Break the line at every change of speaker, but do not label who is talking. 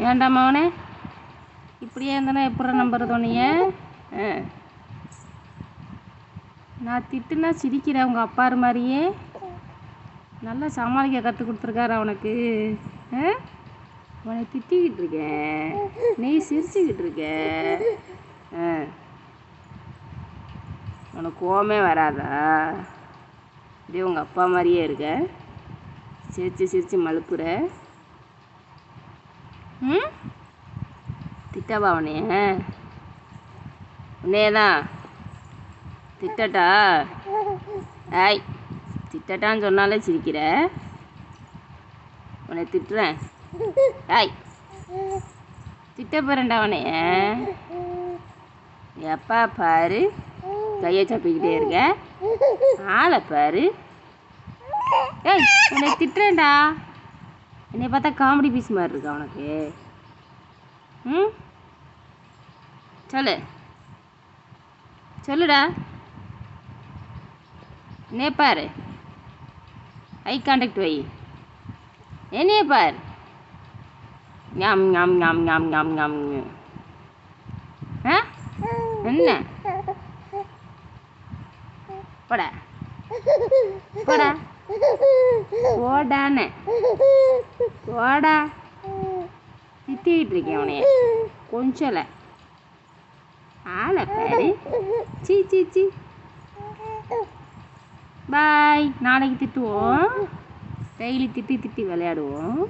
ஏண்டா மவனே? இப்படியே இருந்தனா எப்படி நம்புறது உன்னைய? நான் திட்டுனா சிரிக்கிறேன் உங்கள் அப்பாரு மாதிரியே. நல்லா சமாளிக்க கற்றுக் கொடுத்துருக்காரு அவனுக்கு ஆ? உன்னை திட்டிக்கிட்டு இருக்கேன் நீ சிரிச்சுக்கிட்டு இருக்க. ஆ. உனக்கு கோமே வராதா? இதே உங்கள் அப்பா மாதிரியே இருக்க. சிரிச்சு சிரித்து மழுப்புற. ம்? திட்டவா உன்னைய? உன்னையே தான் திட்டட்டா? ஐய் திட்டட்டான்னு சொன்னாலே சிரிக்கிற? உன்னை திட்டுறேன். ஐய் திட்ட போறேன்டா எப்பா பாரு கையை சப்பிக்கிட்டே இருக்க. ஆளை பாரு. ஏய் உன்னை திட்டுறேன்டா. என்னை பார்த்தா காமெடி பீஸ் மாதிரி இருக்கா உனக்கு? ம்? சொல்லு. சொல்லுடா. என்னைய பாரு. ஐ கான்டாக்ட் வை. என்னைய பார். ஞாம் ஞாம் ஞாம் ஞாம் ஞாம் ஞாம். ஆ? என்ன? போடா. போடா. போடான்னு போடா திட்டிக்கிட்டு இருக்கேன் உனையே கொஞ்சல. ஆளை பாரு. சீ சீ சீ. பாய். நாளைக்கு திட்டுவோம். டெய்லி திட்டி திட்டி விளையாடுவோம்.